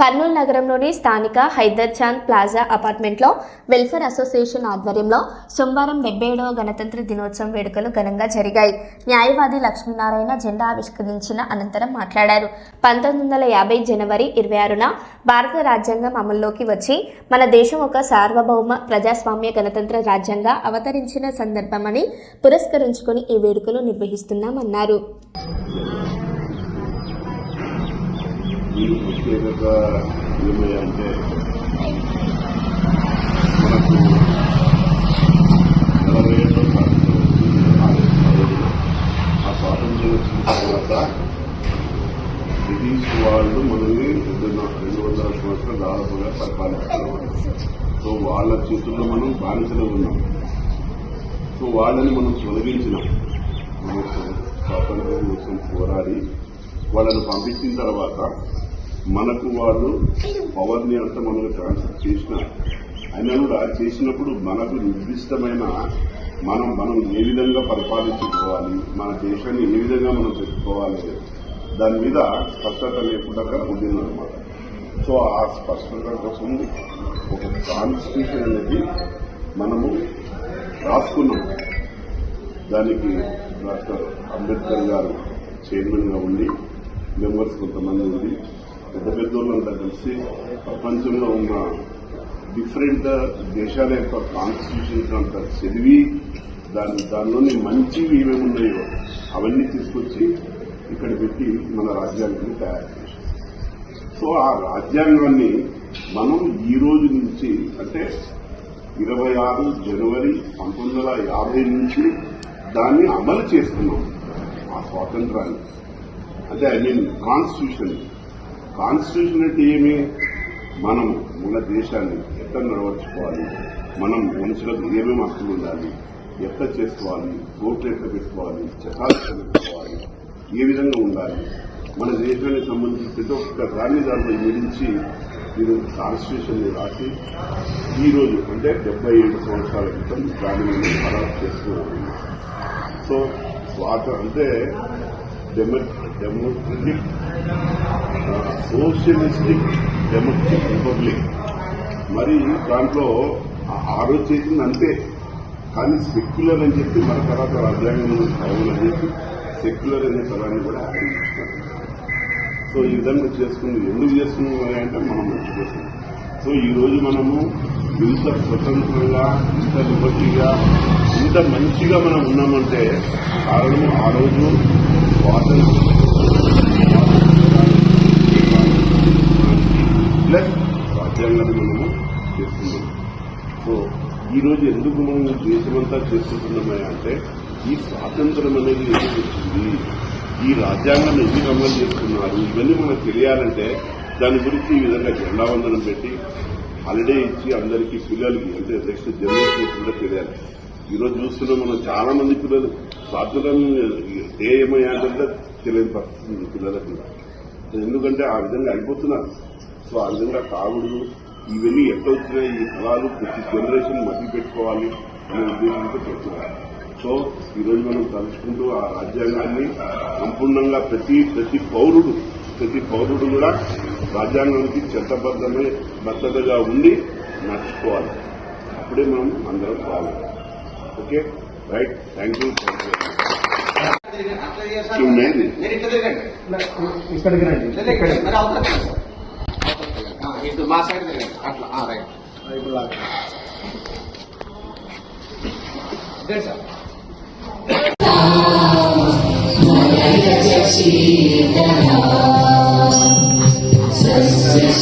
కర్నూలు నగరంలోని స్థానిక హైదర్చాంద్ ప్లాజా అపార్ట్మెంట్లో వెల్ఫేర్ అసోసియేషన్ ఆధ్వర్యంలో సోమవారం డెబ్బై ఏడవ గణతంత్ర దినోత్సవం వేడుకలు ఘనంగా జరిగాయి. న్యాయవాది లక్ష్మీనారాయణ జెండా ఆవిష్కరించిన అనంతరం మాట్లాడారు. పంతొమ్మిది వందల యాభై జనవరి ఇరవై ఆరున భారత రాజ్యాంగం అమల్లోకి వచ్చి మన దేశం ఒక సార్వభౌమ ప్రజాస్వామ్య గణతంత్ర రాజ్యంగా అవతరించిన సందర్భమని పురస్కరించుకొని ఈ వేడుకలు నిర్వహిస్తున్నామన్నారు. ఈ ప్రత్యేకత ఏమయ్యంటే మనకు నలభై ఏళ్ళ స్వాతంత్రం ఆ స్వాతంత్రం వచ్చిన తర్వాత బ్రిటిష్ వాళ్ళు మనల్ని రెండు రెండు వందల సంవత్సరాలు దాదాపుగా పరిపాలిస్తున్నారు సో వాళ్ళ చేతుల్లో మనం బానిసలు ఉన్నాం. సో వాళ్ళని మనం తొలగించినాం. మనం స్వాతంత్రం కోసం పోరాడి వాళ్ళని పంపించిన తర్వాత మనకు వాళ్ళు పవర్ని అంతా మనకు ట్రాన్స్ఫర్ చేసిన అయినా కూడా చేసినప్పుడు మనకు నిర్దిష్టమైన మనం మనం ఏ విధంగా పరిపాలించుకోవాలి మన దేశాన్ని ఏ విధంగా మనం పెట్టుకోవాలి దాని మీద స్పష్టత లేకుండా ఉండిందన్నమాట సో ఆ స్పష్టత కోసం ఒక కాన్స్టిట్యూషన్ అనేది మనము రాసుకున్నాం. దానికి డాక్టర్ అంబేద్కర్ గారు చైర్మన్గా ఉండి మెంబర్స్ కొంతమంది ఉంది. పెద్ద పెద్దోళ్ళంతా కలిసి ప్రపంచంలో ఉన్న డిఫరెంట్ దేశాల యొక్క కాన్స్టిట్యూషన్స్ అంతా చదివి దాని దానిలోని మంచివి ఏమేమి ఉన్నాయో అవన్నీ తీసుకొచ్చి ఇక్కడ పెట్టి మన రాజ్యాంగాన్ని తయారు చేశాం సో ఆ రాజ్యాంగాన్ని మనం ఈ రోజు నుంచి అంటే ఇరవై ఆరు జనవరి పంతొమ్మిది వందల యాభై నుంచి దాన్ని అమలు చేస్తున్నాం. ఆ స్వాతంత్రాన్ని. అంటే ఐ మీన్ కాన్స్టిట్యూషన్ కాన్స్టిట్యూషన్ అంటే ఏమి? మనం మన దేశాన్ని ఎట్లా నడవర్చుకోవాలి? మనం మనుషులకు ఏమేమి హక్కులు ఉండాలి? ఎట్లా చేసుకోవాలి? ఓట్లు ఎట్లా పెట్టుకోవాలి? చట్టాలు పెట్టుకోవాలి? ఏ విధంగా ఉండాలి? మన దేశానికి సంబంధించి ప్రతి ఒక్క దాన్ని దాంట్లో విధించి మీరు కాన్స్టిట్యూషన్ రాసి ఈరోజు అంటే డెబ్బై ఏడు సంవత్సరాల క్రితం దాన్ని మేము ఖరారు చేసుకున్నాము సో స్వాత అంటే డెమోక్రటిక్ సోషలిస్టిక్ డెమోక్రటిక్ రిపబ్లిక్ మరి దాంట్లో ఆ- రోజు చేసింది అంతే. కానీ సెక్యులర్ అని చెప్పి మన తర్వాత రాజ్యాంగం కలవని చెప్పి సెక్యులర్ అనే పదాన్ని కూడా యాడ్ సో ఈ విధంగా చేసుకుని ఎందుకు చేసుకున్నాం అంటే మనం మంచి సో ఈ రోజు మనము ఇంత స్వతంత్రంగా ఇంత లిబర్టీగా ఇంత మంచిగా మనం ఉన్నామంటే కారణం ఆ రోజు స్వాతంత్రం ప్లస్ రాజ్యాంగాన్ని మనము చేస్తున్నాం సో ఈరోజు ఎందుకు మనం దేశమంతా చేసుకుంటున్నామా అంటే ఈ స్వాతంత్రం అనేది ఎందుకు వచ్చింది? ఈ రాజ్యాంగం ఎందుకు అమలు చేస్తున్నారు? ఇవన్నీ మనకు తెలియాలంటే దాని గురించి ఈ విధంగా జెండా వందనం పెట్టి హాలిడే ఇచ్చి అందరికీ పిల్లలకి అంటే నెక్స్ట్ జనరేషన్ కూడా తెలియాలి. ఈ రోజు చూస్తున్నాం మనం చాలా మంది పిల్లలు స్వాతంత్రం ఏ ఏమయ్యా తెలియని పరిస్థితి పిల్లలకు. ఎందుకంటే ఆ విధంగా అయిపోతున్నారు. సో ఆ విధంగా కావుడు ఇవన్నీ ఎట్లా వచ్చినాయి ఈ ఫలాలు ప్రతి జనరేషన్ మధ్య పెట్టుకోవాలి అనే ఉద్దేశంతో పెడుతున్నారు. సో ఈ రోజు మనం తలుచుకుంటూ ఆ రాజ్యాంగాన్ని సంపూర్ణంగా ప్రతి ప్రతి పౌరుడు ప్రతి పౌరుడు కూడా రాజ్యాంగానికి చట్టబద్ధమే బద్దతగా ఉండి నడుచుకోవాలి అప్పుడే మనం అందరం బాగుంటాం ఓకే రైట్ థ్యాంక్ యూ అట్లా చేశారు. ఉన్నాయి. మీరు ఇట్లా తిరగండి ఇక్కడికి రండి ఇట్లా తిరగండి. మరి అవతల తిరగండి. ఆ, ఇటు మా సైడ్ అట్లా ఆ, రైట్ ఇప్పుడు. ఇదే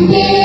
Ninguém